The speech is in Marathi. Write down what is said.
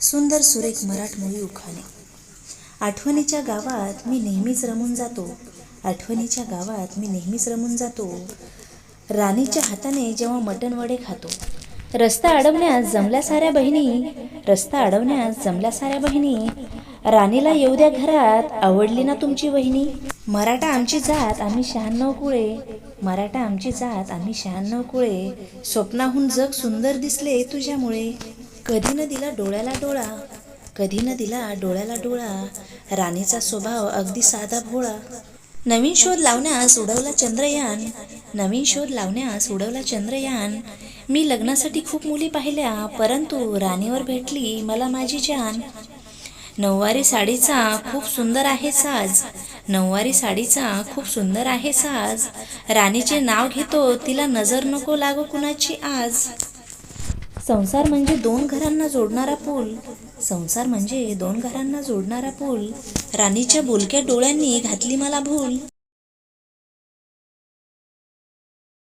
सुंदर सुरेख मराठमोळी उखाणे. आठवणीच्या गावात मी नेहमीच रमून जातो. आठवणीच्या गावात मी नेहमीच रमून जातो. राणीच्या हाताने जेव्हा मटण वडे खातो. रस्ता अडवण्यास जमल्या साऱ्या बहिणी रस्ता अडवण्यास जमल्या साऱ्या बहिणी राणीला येऊ द्या घरात आवडली ना तुमची वहिनी. मराठा आमची जात आम्ही शहाण्णव कुळे. मराठा आमची जात आम्ही शहाण्णव कुळे. स्वप्नाहून जग सुंदर दिसले तुझ्यामुळे. कधी न दिला डोळ्याला डोळा कधी न दिला डोळ्याला डोळा राणीचा स्वभाव अगदी साधा भोळा. नवीन शोध लावण्यास उडवला चंद्रयान नवीन शोध लावण्यास उडवला चंद्रयान. मी लग्नासाठी खूप मुली पाहिल्या परंतु राणीवर भेटली मला माझी जान. नऊवारी साडीचा खूप सुंदर आहे साज नऊवारी साडीचा खूप सुंदर आहे साज. राणीचे नाव घेतो तिला नजर नको लागो कुणाची आज. संसार म्हणजे दोन घरांना जोडणारा पूल. संसार म्हणजे दोन घरांना जोडणारा पूल. राणीच्या बोलक्या डोळ्यांनी घातली मला भूल.